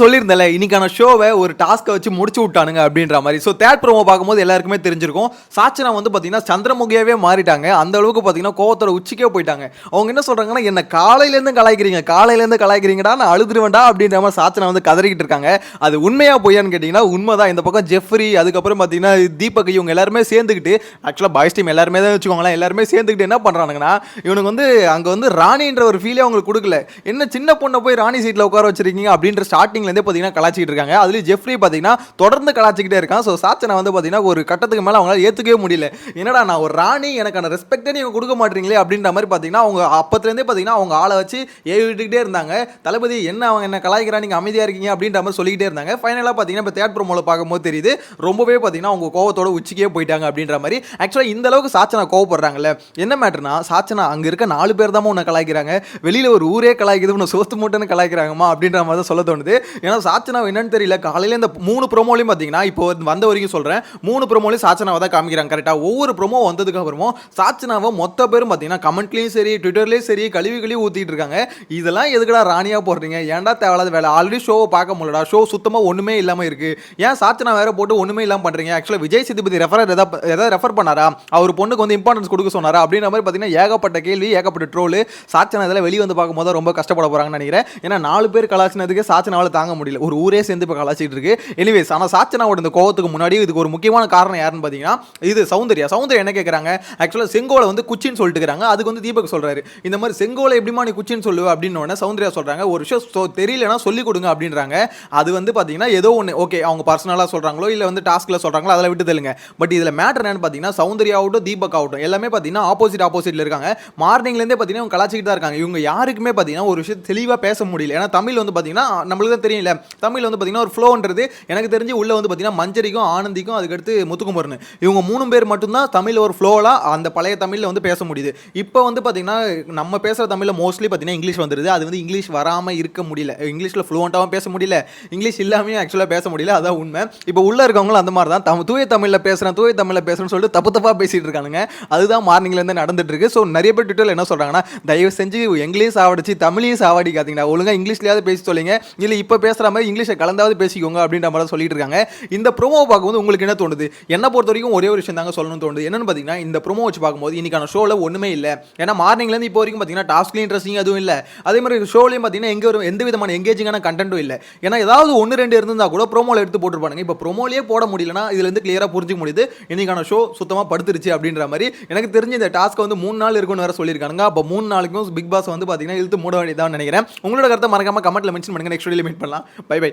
சொல்லியிருந்தல இன்னைக்கான ஷோவை ஒரு டாஸ்க்கை வச்சு முடிச்சு விட்டானுங்க அப்படின்ற மாதிரி. ஸோ தேட் ப்ரோமோ பார்க்கும்போது எல்லாருக்குமே தெரிஞ்சிருக்கும். சாச்சனா வந்து பார்த்தீங்கன்னா சந்திரமுகியாவே மாறிட்டாங்க. அந்த அளவுக்கு பார்த்தீங்கன்னா கோவத்தோட உச்சிக்கே போயிட்டாங்க. அவங்க என்ன சொல்றாங்கன்னா என்ன காலையிலேருந்து கலாய்க்கிறீங்க காலையிலேருந்து கலாய்க்கிறீங்கடா நான் அழுதுருவேண்டா அப்படின்ற மாதிரி சாச்சனா வந்து கதறிக்கிட்டு இருக்காங்க. அது உண்மையாக பொய்யான்னு கேட்டிங்கன்னா உண்மை தான் இந்த பக்கம் ஜெஃப்ரி அதுக்கப்புறம் பார்த்தீங்கன்னா தீபக் இவங்க எல்லாருமே சேர்ந்துக்கிட்டு ஆக்சுவலாக பாய்ஸ் டீம் எல்லாருமே தான் வச்சுக்கோங்களேன். எல்லாருமே சேர்ந்துக்கிட்டு என்ன பண்ணுறானுங்கன்னா இவனுக்கு வந்து அங்கே வந்து ராணின்ற ஒரு ஃபீலே அவங்களுக்கு கொடுக்கல. என்ன சின்ன பொண்ணை போய் ராணி சீட்டில் உட்கார வச்சிருக்கீங்க? அப்படின்ற ஸ்டார்டிங் ஸ்டார்டிங்லேருந்தே பார்த்தீங்கன்னா கலாச்சிட்டு இருக்காங்க. அதுலேயும் ஜெஃப்ரி பார்த்தீங்கன்னா தொடர்ந்து கலாச்சிக்கிட்டே இருக்கான். ஸோ சாச்சனை வந்து பார்த்தீங்கன்னா ஒரு கட்டத்துக்கு மேலே அவங்களால ஏற்றுக்கவே முடியல. என்னடா நான் ஒரு ராணி எனக்கான ரெஸ்பெக்டே நீங்கள் கொடுக்க மாட்டீங்களே அப்படின்ற மாதிரி பார்த்தீங்கன்னா அவங்க அப்பத்துலேருந்தே பார்த்தீங்கன்னா அவங்க ஆளை வச்சு ஏவிட்டுக்கிட்டே இருந்தாங்க. தளபதி என்ன அவங்க என்ன கலாய்க்கிறா நீங்கள் அமைதியாக இருக்கீங்க அப்படின்ற மாதிரி சொல்லிக்கிட்டே இருந்தாங்க. ஃபைனலாக பார்த்தீங்கன்னா இப்போ தேட் ப்ரோமோவில் பார்க்கும்போது தெரியுது. ரொம்பவே பார்த்தீங்கன்னா அவங்க கோவத்தோட உச்சிக்கே போயிட்டாங்க அப்படின்ற மாதிரி. ஆக்சுவலாக இந்த அளவுக்கு சாச்சனா கோவப்படுறாங்கல்ல. என்ன மேட்டர்னா சாச்சனா அங்கே இருக்க நாலு பேர் தான் உன்னை கலாய்க்கிறாங்க. வெளியில் ஒரு ஊரே கலாய்க்குது உன்னை சோத்து மூட்டைன்னு கலாய்க்கிறாங்கம்மா அப்படின்ற மாதிரி தான் சொல்ல தோணுது. ஏன்னா சாச்சனாவை என்னன்னு தெரியல. காலையில் இந்த மூணு ப்ரோமோலையும் பார்த்தீங்கன்னா இப்போ வந்த வரைக்கும் சொல்கிறேன் மூணு ப்ரோமோலையும் சாச்சனாவை தான் காமிக்கிறாங்க. கரெக்டாக ஒவ்வொரு ப்ரோமோ வந்ததுக்கு அப்புறமும் சாச்சனாவை மொத்த பேரும் பார்த்தீங்கன்னா கமெண்ட்லேயும் சரி ட்விட்டர்லேயும் சரி கழுவி கழுவி ஊற்றிட்டு இருக்காங்க. இதெல்லாம் எதுக்கடா ராணியாக போடுறீங்க? ஏன்டா தேவையில்லாத வேலை? ஆல்ரெடி ஷோவை பார்க்க முடியலடா. ஷோ சுத்தமாக ஒன்றுமே இல்லாமல் இருக்குது ஏன் சாச்சனா வேற போட்டு ஒன்றுமே இல்லாமல் பண்ணுறீங்க ஆக்சுவலாக விஜய் சேதுபதி ரெஃபர் எதாவது எதாவது ரெஃபர் பண்ணாரா? அவர் பொண்ணுக்கு வந்து இம்பார்ட்டன்ஸ் கொடுக்க சொன்னாரா? அப்படின்ற மாதிரி பார்த்தீங்கன்னா ஏகப்பட்ட கேள்வி ஏகப்பட்ட ட்ரோல் சாச்சனா இதெல்லாம் வெளியே வந்து பார்க்கும்போது ரொம்ப கஷ்டப்பட போகிறாங்கன்னு நினைக்கிறேன். ஏன்னா நாலு பேர் கலாச்சினதுக்கு சாச்சனாவில் தாங்க முடியல. ஒரு ஊரே சேர்ந்து இப்போ கலாச்சிட்டு இருக்கு. எனிவேஸ் ஆனால் சாச்சனாவோட இந்த கோவத்துக்கு முன்னாடி இதுக்கு ஒரு முக்கியமான காரணம் யாருன்னு பார்த்தீங்கன்னா இது சௌந்தர்யா. சௌந்தர்யா என்ன கேட்குறாங்க ஆக்சுவலாக செங்கோலை வந்து குச்சின்னு சொல்லிட்டு இருக்காங்க. அதுக்கு வந்து தீபக் சொல்கிறாரு இந்த மாதிரி செங்கோலை எப்படிமா நீ குச்சின்னு சொல்லுவ அப்படின்னு சௌந்தர்யா சொல்கிறாங்க ஒரு விஷயம் தெரியலனா சொல்லி கொடுங்க அப்படின்றாங்க. அது வந்து பார்த்தீங்கன்னா ஏதோ ஒன்று ஓகே அவங்க பர்சனலாக சொல்கிறாங்களோ இல்லை வந்து டாஸ்கில் சொல்கிறாங்களோ அதெல்லாம் விட்டு தெலுங்க பட் இதில் மேட்டர் என்னன்னு பார்த்தீங்கன்னா சௌந்தர்யா ஆகட்டும் தீபக் ஆகட்டும் எல்லாமே பார்த்தீங்கன்னா ஆப்போசிட் ஆப்போசிட்டில் இருக்காங்க மார்னிங்லேருந்தே பார்த்தீங்கன்னா இவங்க கலாச்சிக்கிட்டு தான் இருக்காங்க. இவங்க யாருக்குமே பார்த்தீங்கன்னா ஒரு விஷயம் தெளிவாக பேச முடியல. ஏன்னா தமிழ் வந்து பார்த்தீங்கன்னா நம்மளுக்கு தான் தெரியல தமிழ் வந்து பார்த்தீங்கன்னா ஒரு ஃப்ளோன்றது எனக்கு தெரிஞ்சு உள்ள வந்து பார்த்தீங்கன்னா மஞ்சரிக்கும் ஆனந்திக்கும் அதுக்கடுத்து முத்துக்குமரன். இவங்க மூணு பேர் மட்டும்தான் தமிழ் ஒரு ஃப்ளோலாக அந்த பழைய தமிழில் வந்து பேச முடியுது. இப்போ வந்து பார்த்தீங்கன்னா நம்ம பேசுகிற தமிழில் மோஸ்ட்லி பார்த்தீங்கன்னா இங்கிலீஷ் வந்துருது. அது வந்து இங்கிலீஷ் வராமல் இருக்க முடியல. இங்கிலீஷில் ஃப்ளூவெண்ட்டாகவும் பேச முடியல. இங்கிலீஷ் இல்லாமையும் ஆக்சுவலாக பேச முடியல. அதான் உண்மை. இப்போ உள்ள இருக்கவங்களும் அந்த மாதிரி தான் தம் தூய தமிழில் பேசுகிறேன் தூய தமிழில் பேசுகிறேன்னு சொல்லிட்டு தப்பு தப்பாக பேசிட்டு இருக்கானுங்க. அதுதான் மார்னிங்லேருந்து நடந்துட்டு இருக்கு. ஸோ நிறைய பேர் ட்விட்டரில் என்ன சொல்கிறாங்கன்னா தயவு செஞ்சு இங்கிலீஷ் சாவடிச்சு தமிழையும் சாவடிக்காதீங்கடா. ஒழுங்காக இங்கிலீஷ்லயாவது பேசி சொல்லுங்க. இல்லை இப்போ பேசுகிற மாதிரி இங்கிலீஷை கலந்தாவது பேசிக்கோங்க அப்படின்ற மாதிரி சொல்லிட்டு இருக்காங்க. இந்த ப்ரோமோ பார்க்கும்போது உங்களுக்கு என்ன தோணுது? என்னை பொறுத்த வரைக்கும் ஒரே ஒரு விஷயம் தாங்க சொல்லணும்னு தோணுது. என்னன்னு பார்த்தீங்கன்னா இந்த ப்ரோமோ வச்சு பார்க்கும்போது இன்னைக்கான ஷோவில் ஒன்றுமே இல்லை. ஏன்னா மார்னிங்லேருந்து இப்போ வரைக்கும் பார்த்தீங்கன்னா டாஸ்க்லையும் இன்ட்ரெஸ்டிங் அதுவும் இல்லை. அதே மாதிரி ஷோலையும் பார்த்தீங்கன்னா எங்கே ஒரு எந்த விதமான எங்கேஜிங்கான கண்டென்ட்டும் இல்லை. ஏன்னா ஏதாவது ஒன்று ரெண்டு இருந்தால் கூட ப்ரோமோவில் எடுத்து போட்டுருப்பானுங்க. இப்போ ப்ரோமோலேயே போட முடியலன்னா இதுலேருந்து கிளியராக புரிஞ்சிக்க முடியுது. இன்னைக்கான ஷோ சுத்தமாக படுத்துருச்சு அப்படின்ற மாதிரி. எனக்கு தெரிஞ்ச இந்த டாஸ்க் வந்து மூணு நாள் இருக்கும்னு வேறு சொல்லியிருக்காங்க அப்போ மூணு நாளுக்கும் பிக் பாஸ் வந்து பார்த்தீங்கன்னா இழுத்து மூட வேண்டியதான் நினைக்கிறேன். உங்களோட கருத்தை மறக்காம கமெண்ட்டில் மென்ஷன் பண்ணுங்க. நெக்ஸ்ட் வீடியோ மீட் பண்ணலாம். Bye bye.